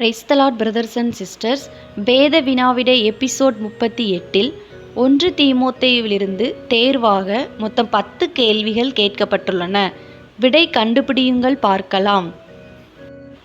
Praise the Lord brothers and sisters வேத வினாவிட episode முப்பத்தி எட்டில் ஒன்று தீமோத்தேயுவிலிருந்து தேர்வாக மொத்தம் பத்து கேள்விகள் கேட்கப்பட்டுள்ளன. விடை கண்டுபிடியுங்கள் பார்க்கலாம்.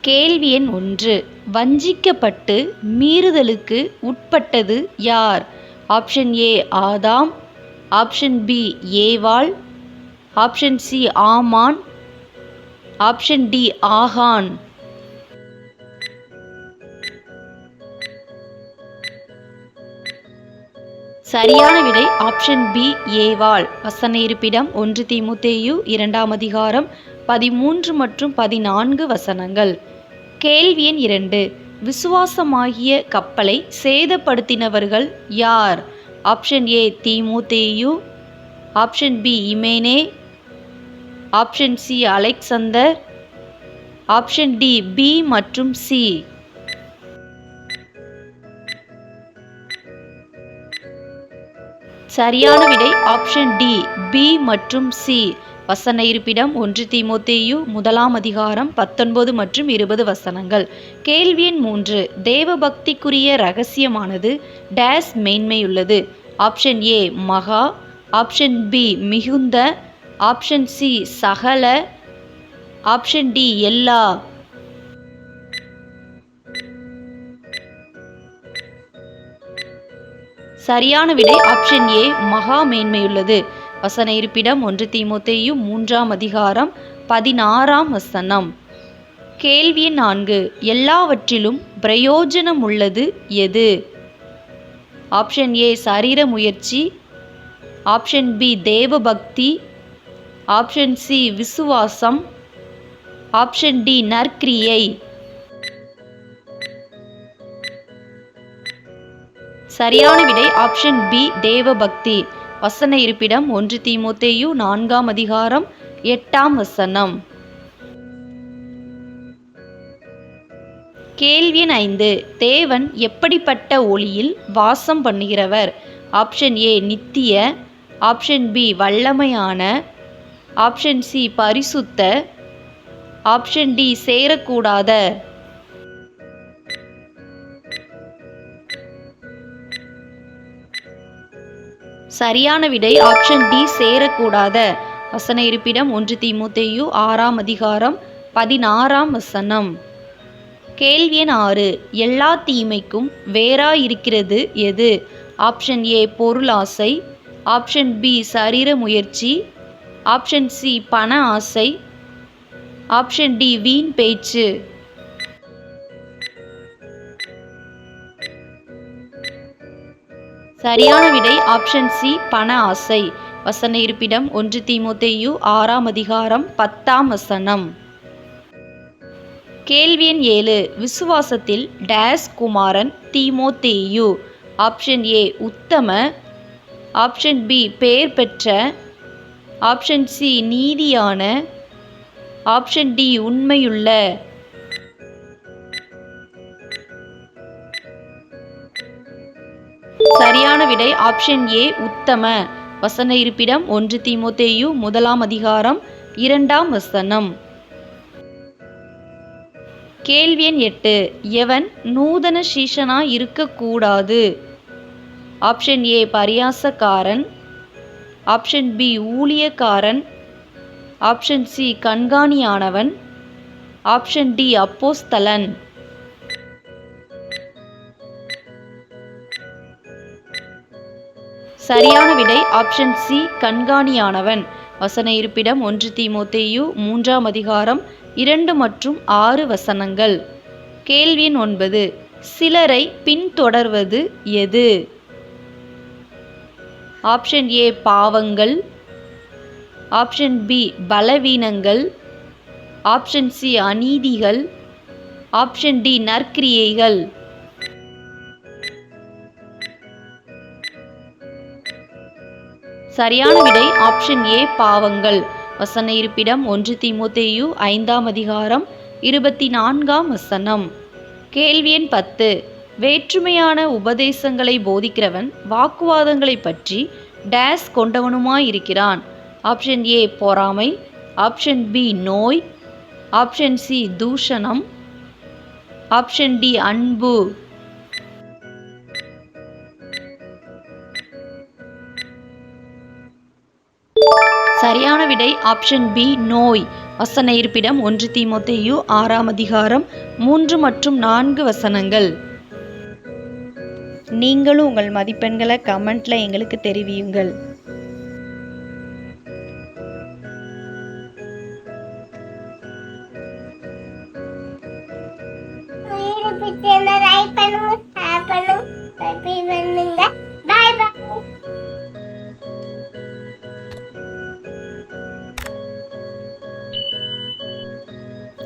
கேள்வி எண் ஒன்று. வஞ்சிக்கப்பட்டு மீறுதலுக்கு உட்பட்டது யார்? Option A Adam. Option B ஏவாள். ஆப்ஷன் சி ஆமான். Option D ஆகான். சரியான விடை ஆப்ஷன் பி ஏவாள் வசன இருப்பிடம் ஒன்று திமுத்தேயு இரண்டாம் அதிகாரம் பதிமூன்று மற்றும் பதினான்கு வசனங்கள். கேள்வி எண் இரண்டு. விசுவாசமாகிய கப்பலை சேதப்படுத்தினவர்கள் யார்? Option A திமுத்தேயு. Option B இமேனே. Option C Alexander. Option D B மற்றும் சி. சரியான விடை ஆப்ஷன் டி பி மற்றும் சி. வசன இருப்பிடம் ஒன்று தீமோத்தேயு முதலாம் அதிகாரம் பத்தொன்பது மற்றும் இருபது வசனங்கள். கேள்வி எண் மூன்று தேவபக்திக்குரிய ரகசியமானது டேஸ் மேன்மையுள்ளது. ஆப்ஷன் ஏ மகா. ஆப்ஷன் பி மிகுந்த. ஆப்ஷன் சி சகல. ஆப்ஷன் டி எல்லா. சரியான விடை ஆப்ஷன் ஏ மகா மேன்மையுள்ளது. வசன இருப்பிடம் ஒன்று தீமோத்தேயு மூன்றாம் அதிகாரம் பதினாறாம் வசனம். கேள்வி நான்கு எல்லாவற்றிலும் பிரயோஜனம் உள்ளது எது? ஆப்ஷன் ஏ சரீர முயற்சி. ஆப்ஷன் பி தேவபக்தி. ஆப்ஷன் சி விசுவாசம். ஆப்ஷன் டி நற்கிரியை. சரியான விடை ஆப்ஷன் பி தேவபக்தி. வசன இருப்பிடம் ஒன்று தீமோத்தேயு நான்காம் அதிகாரம் எட்டாம் வசனம். கேள்வி எண் ஐந்து. தேவன் எப்படிப்பட்ட ஒளியில் வாசம் பண்ணுகிறவர்? ஆப்ஷன் ஏ நித்திய. ஆப்ஷன் பி வல்லமையான. ஆப்ஷன் சி பரிசுத்த. ஆப்ஷன் டி சேரக்கூடாத. சரியான விடை ஆப்ஷன் டி சேரக்கூடாத. வசன இருப்பிடம் ஒன்று தீமுத்தேயு ஆறாம் அதிகாரம் பதினாறாம் வசனம். கேள்வி எண் ஆறு. எல்லா தீமைக்கும் வேறா இருக்கிறது எது ஆப்ஷன் ஏ பொருளாசை ஆப்ஷன் பி சரீர முயற்சி. ஆப்ஷன் சி பண ஆசை. ஆப்ஷன் டி வீண் பேச்சு. சரியான விடை ஆப்ஷன் சி பண ஆசை. வசன இருப்பிடம் ஒன்று தீமோத்தேயு ஆறாம் அதிகாரம் பத்தாம் வசனம். கேள்வி எண் ஏழு. விசுவாசத்தில் டேஸ் குமாரன் தீமோத்தேயு. Option A Uttama. Option B பெயர் பெற்ற. ஆப்ஷன் சி நீதியான. ஆப்ஷன் டி உண்மையுள்ள. சரியான விடை ஆப்ஷன் ஏ உத்தம. வசன இருப்பிடம் ஒன்று திமுத்தேயு முதலாம் அதிகாரம் இரண்டாம் வசனம். கேள்வி எண் எட்டு. எவன் நூதன சீஷனா இருக்கக்கூடாது? ஆப்ஷன் ஏ பரியாசக்காரன். ஆப்ஷன் பி ஊழியக்காரன். ஆப்ஷன் சி கண்காணியானவன். ஆப்ஷன் டி அப்போஸ்தலன். சரியான விடை ஆப்ஷன் சி கண்காணியானவன். வசன இருப்பிடம் ஒன்று தீமோத்தேயு மூன்றாம் அதிகாரம் இரண்டு மற்றும் ஆறு வசனங்கள். கேள்வி ஒன்பது சிலரை பின்தொடர்வது எது? ஆப்ஷன் ஏ பாவங்கள். ஆப்ஷன் பி பலவீனங்கள். ஆப்ஷன் சி அநீதிகள். ஆப்ஷன் டி நற்கிரியைகள். சரியான விடை ஆப்ஷன் ஏ பாவங்கள். வசன இருப்பிடம் ஒன்று திமுத்தேயு ஐந்தாம் அதிகாரம் இருபத்தி நான்காம் வசனம். கேள்வி எண் பத்து. வேற்றுமையான உபதேசங்களை போதிக்கிறவன் வாக்குவாதங்களை பற்றி டேஸ் கொண்டவனுமாயிருக்கிறான். ஆப்ஷன் ஏ பொறாமை. ஆப்ஷன் பி நோய். ஆப்ஷன் சி தூஷணம். ஆப்ஷன் டி அன்பு. சரியான விடை ஆப்ஷன் பி நோய். வசன இருப்பிடம் ஒன்று தீமோத்தேயு ஆறாம் அதிகாரம் மூன்று மற்றும் நான்கு வசனங்கள். நீங்களும் உங்கள் மதிப்பெண்களை கமெண்ட்ல எங்களுக்கு தெரிவியுங்கள். பண்ணுங்க.